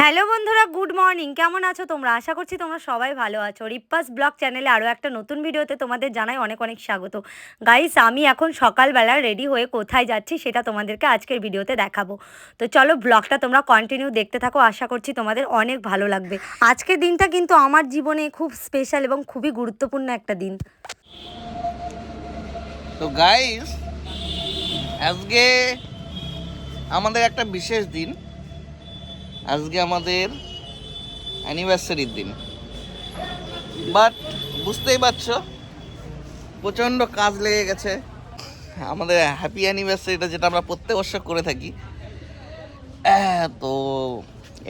Hello বন্ধুরা, good morning. কেমন আছো তোমরা? আশা করছি তোমরা সবাই ভালো আছো। রিপ্পাস ব্লগ চ্যানেলে আরও একটা নতুন ভিডিওতে তোমাদের জানাই অনেক অনেক স্বাগত। গাইস আমি এখন সকালবেলা রেডি হয়ে কোথায় যাচ্ছি সেটা তোমাদেরকে আজকের ভিডিওতে দেখাবো। তো চলো ব্লগটা তোমরা কন্টিনিউ দেখতে থাকো, আশা করছি তোমাদের অনেক ভালো লাগবে। আজকের দিনটা কিন্তু আমার জীবনে খুব স্পেশাল এবং খুবই গুরুত্বপূর্ণ একটা দিন। তো গাইস আজকে আমাদের একটা বিশেষ দিন। আজকে আমাদের অ্যানিভার্সারির দিন। বাট বুঝতেই পারছ, প্রচণ্ড কাজ লেগে গেছে। আমাদের হ্যাপি অ্যানিভার্সারিটা যেটা আমরা প্রত্যেক বছর করে থাকি। তো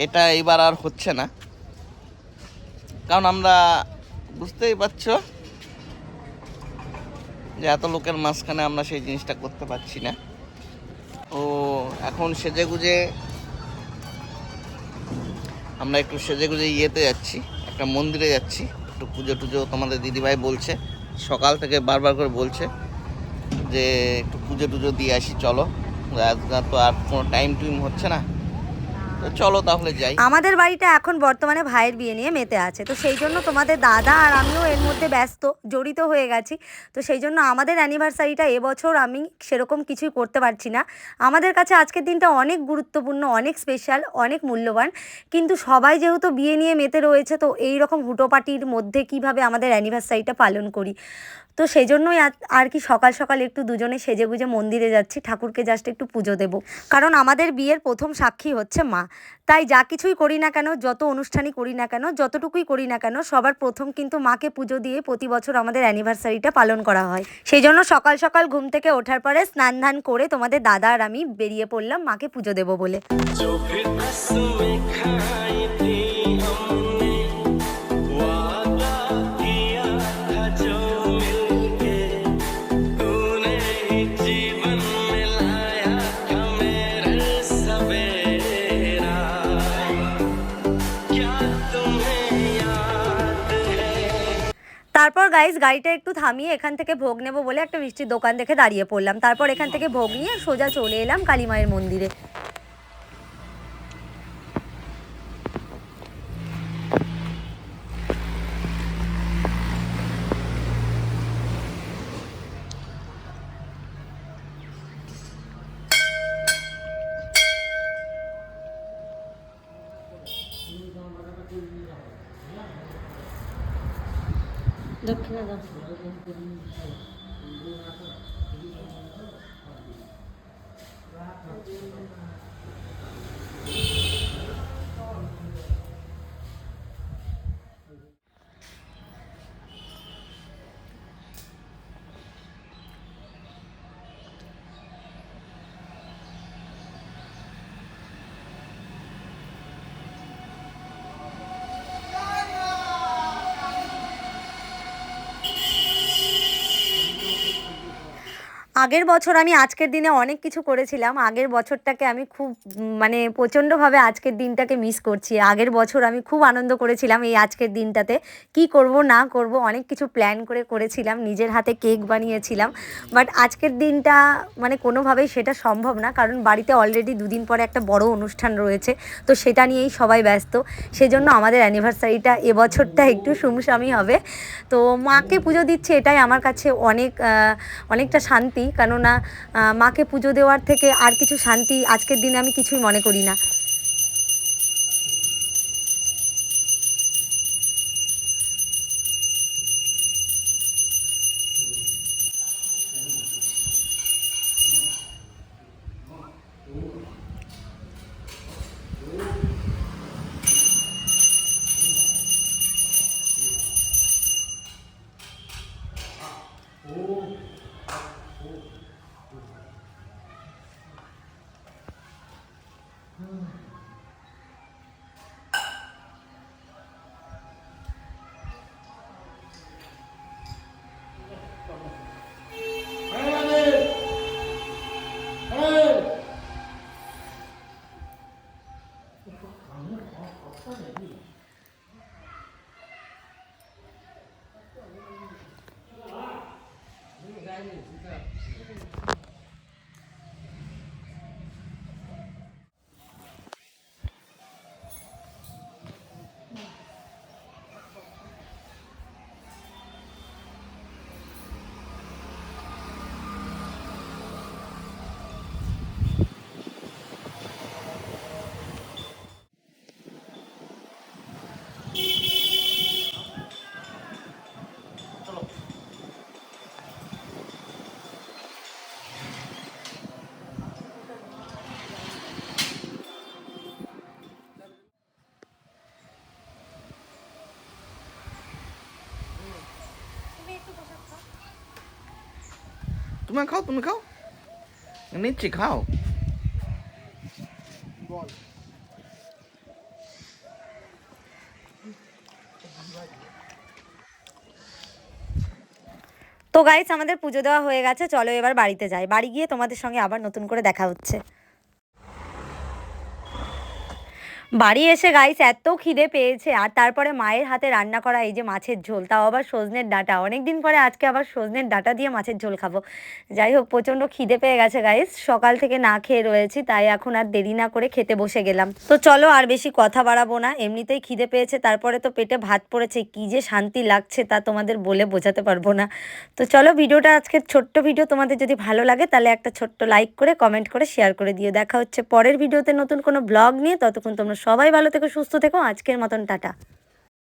এটা এবার আর হচ্ছে না। কারণ আমরা বুঝতেই পারছ যে এত লোকের মাঝখানে আমরা সেই জিনিসটা করতে পারছি না। ও এখন সেজে গুজে আমরা একটু সেজে গুজে ইয়েতে যাচ্ছি, একটা মন্দিরে যাচ্ছি। একটু পুজো টুজো তোমাদের দিদিভাই বলছে, সকাল থেকে বারবার করে বলছে যে একটু পুজো টুজো দিয়ে আসি, চলো। আজকাল তো আর কোনো টাইম টুইম হচ্ছে না। চলো তাহলে যাই। আমাদের বাড়িটা এখন বর্তমানে ভাইয়ের বিয়ে নিয়ে মেতে আছে। তো সেই জন্য তোমাদের দাদা আর আমিও এর মধ্যে ব্যস্ত, জড়িত হয়ে গেছি। তো সেই জন্য আমাদের অ্যানিভার্সারিটা এবছর আমি সেরকম কিছুই করতে পারছি না। আমাদের কাছে আজকের দিনটা অনেক গুরুত্বপূর্ণ, অনেক স্পেশাল অনেক মূল্যবান। কিন্তু সবাই যেহেতু বিয়ে নিয়ে মেতে রয়েছে, তো এই রকম হুটোপাটির মধ্যে কীভাবে আমাদের অ্যানিভার্সারিটা পালন করি? তো সেই জন্যই আর কি সকাল সকাল একটু দুজনে সেজে গুজে মন্দিরে যাচ্ছি, ঠাকুরকে জাস্ট একটু পুজো দেব। কারণ আমাদের বিয়ের প্রথম সাক্ষী হচ্ছে মা। তাই যা কিছুই করি না কেন, যত অনুষ্ঠানই করি না কেন, যতটুকুই করি না কেন, সবার প্রথম কিন্তু মাকে পুজো দিয়ে প্রতি বছর আমাদের অ্যানিভার্সারিটা পালন করা হয়। সেই জন্য সকাল সকাল ঘুম থেকে ওঠার পরে স্নান ধান করে তোমাদের দাদা আর আমি বেরিয়ে পড়লাম মাকে পুজো দেবো বলে। তারপর গাইস গাড়িটা একটু থামিয়ে এখান থেকে ভোগ নেব বলে একটা মিষ্টির দোকান দেখে দাঁড়িয়ে পড়লাম। তারপর এখান থেকে ভোগ নিয়ে সোজা চলে এলাম কালী মায়ের মন্দিরে। 너 그냥 나 আগের বছর আমি আজকের দিনে অনেক কিছু করেছিলাম। আগের বছরটাকে আমি খুব মানে প্রচণ্ডভাবে আজকের দিনটাকে মিস করছি। আগের বছর আমি খুব আনন্দ করেছিলাম এই আজকের দিনটাতে। কি করব, না করব, অনেক কিছু প্ল্যান করে করেছিলাম, নিজের হাতে কেক বানিয়েছিলাম। বাট আজকের দিনটা মানে কোনোভাবেই সেটা সম্ভব না, কারণ বাড়িতে অলরেডি দুদিন পরে একটা বড় অনুষ্ঠান রয়েছে, তো সেটা নিয়েই সবাই ব্যস্ত। সেজন্য আমাদের অ্যানিভার্সারিটা এবছরটা একটু সুমসামি হবে। তো মাকে পুজো দিচ্ছে, এটাই আমার কাছে অনেক অনেকটা শান্তি। কেননা মাকে পুজো দেওয়ার থেকে আর কিছু শান্তি আজকের দিনে আমি কিছুই মনে করি না। Bueno, তুমি খাও তুমি খাও নিচ্ছি খাও তো গাইজ আমাদের পুজো দেওয়া হয়ে গেছে। চলো এবার বাড়িতে যাই। বাড়ি গিয়ে তোমাদের সঙ্গে আবার নতুন করে দেখা হচ্ছে। বাড়ি এসে গাইস এত খিদে পেয়েছে, আর তারপরে মায়ের হাতে রান্না করা এই যে মাছের ঝোল, তাও আবার সজনের ডাঁটা। অনেক দিন পরে আজকে আবার সজনের ডাঁটা দিয়ে মাছের ঝোল খাব। যাই হোক, প্রচণ্ড খিদে পেয়ে গেছে গাইস সকাল থেকে না খেয়ে রয়েছি, তাই এখন আর দেরি না করে খেতে বসে গেলাম। তো চলো আর বেশি কথা বাড়াবো না, এমনিতেই খিদে পেয়েছে, তারপরে তো পেটে ভাত পড়েছে, কি যে শান্তি লাগছে তা তোমাদের বলে বোঝাতে পারব না। তো চলো ভিডিওটা আজকে ছোট্ট ভিডিও, তোমাদের যদি ভালো লাগে তাহলে একটা ছোট্ট লাইক করে কমেন্ট করে শেয়ার করে দিও। দেখা হচ্ছে পরের ভিডিওতে নতুন কোনো ব্লগ নিয়ে, ততক্ষণ তোমরা সবাই ভালো থেকো সুস্থ থেকো। আজকের মতন টাটা।